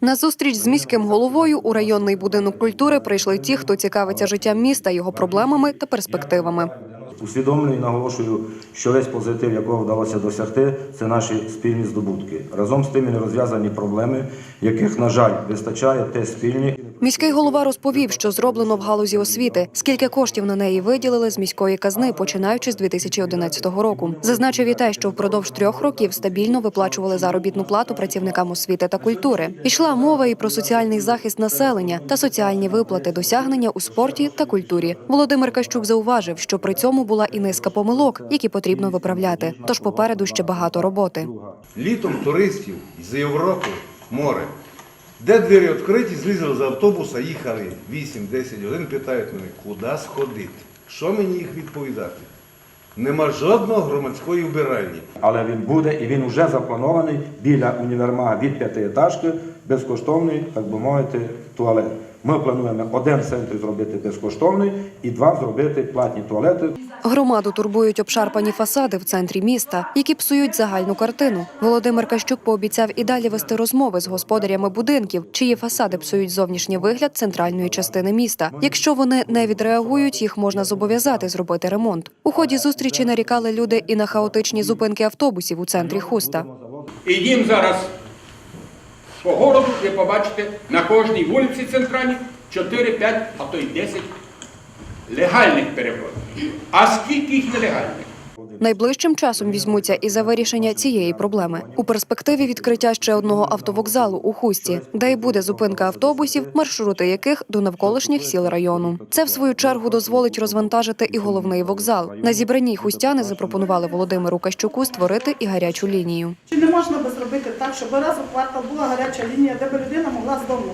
На зустріч з міським головою у районний будинок культури прийшли ті, хто цікавиться життям міста, його проблемами та перспективами. Усвідомлюю і наголошую, що весь позитив, якого вдалося досягти, це наші спільні здобутки. Разом з тими нерозв'язані проблеми, яких, на жаль, вистачає, те спільні. Міський голова розповів, що зроблено в галузі освіти, скільки коштів на неї виділили з міської казни, починаючи з 2011 року. Зазначив і те, що впродовж трьох років стабільно виплачували заробітну плату працівникам освіти та культури. Ішла мова і про соціальний захист населення та соціальні виплати, досягнення у спорті та культурі. Володимир Кащук зауважив, що при цьому була і низка помилок, які потрібно виправляти. Тож попереду ще багато роботи. Літом туристів з Європи море. Де двері відкриті, злізли з автобуса, їхали 8-10 годин, питають мене, куди сходити? Що мені їх відповідати? Нема жодного громадської вбиральні. Але він буде і він вже запланований біля універмага від п'ятиэтажки безкоштовний, так би мовити, туалет. Ми плануємо один в центрі зробити безкоштовний і два зробити платні туалети. Громаду турбують обшарпані фасади в центрі міста, які псують загальну картину. Володимир Кащук пообіцяв і далі вести розмови з господарями будинків, чиї фасади псують зовнішній вигляд центральної частини міста. Якщо вони не відреагують, їх можна зобов'язати зробити ремонт. У ході зустрічі нарікали люди і на хаотичні зупинки автобусів у центрі хуста. І їм зараз по городу ви побачите на кожній вулиці центральній 4, 5, а то й 10 легальних перевозів. А скільки їх нелегальних? Найближчим часом візьмуться і за вирішення цієї проблеми. У перспективі відкриття ще одного автовокзалу у Хусті, де й буде зупинка автобусів, маршрути яких до навколишніх сіл району. Це в свою чергу дозволить розвантажити і головний вокзал. На зібраній хустяни запропонували Володимиру Кащуку створити і гарячу лінію. Чи не можна би зробити так, щоб раз у квартал була гаряча лінія, де би людина могла з дому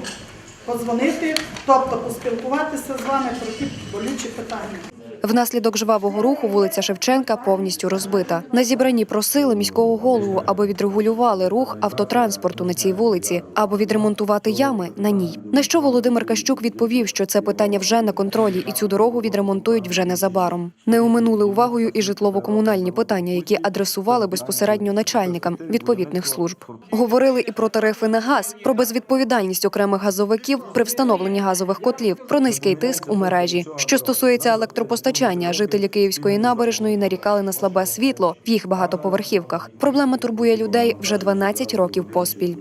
подзвонити, тобто поспілкуватися з вами про ті болючі питання? Внаслідок жвавого руху вулиця Шевченка повністю розбита. На зібранні просили міського голову, аби відрегулювали рух автотранспорту на цій вулиці, або відремонтувати ями на ній. На що Володимир Кащук відповів, що це питання вже на контролі, і цю дорогу відремонтують вже незабаром. Не уминули увагою і житлово-комунальні питання, які адресували безпосередньо начальникам відповідних служб. Говорили і про тарифи на газ, про безвідповідальність окремих газовиків при встановленні газових котлів, про низький тиск у мережі. Що стосується електропостачання, жителі Київської набережної нарікали на слабе світло в їх багатоповерхівках. Проблема турбує людей вже 12 років поспіль.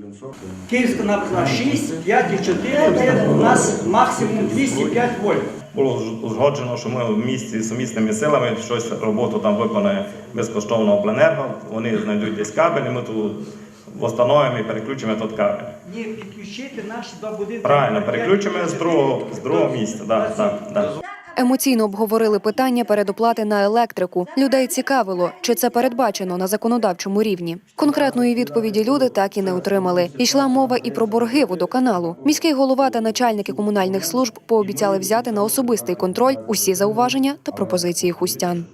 Київська набережна 6, 5 і 4, де у нас максимум 205 вольт. Було узгоджено, що ми в місті сумісними силами щось роботу там виконає безкоштовно обленерго. Вони знайдуть десь кабель, і ми тут встановимо і переключимо тут кабель. Ні, підключити наші два будинки. Правильно, переключимо з другого з другого місця. Да, да, да. Емоційно обговорили питання передоплати на електрику. Людей цікавило, чи це передбачено на законодавчому рівні. Конкретної відповіді люди так і не отримали. Йшла мова і про борги водоканалу. Міський голова та начальники комунальних служб пообіцяли взяти на особистий контроль усі зауваження та пропозиції хустян.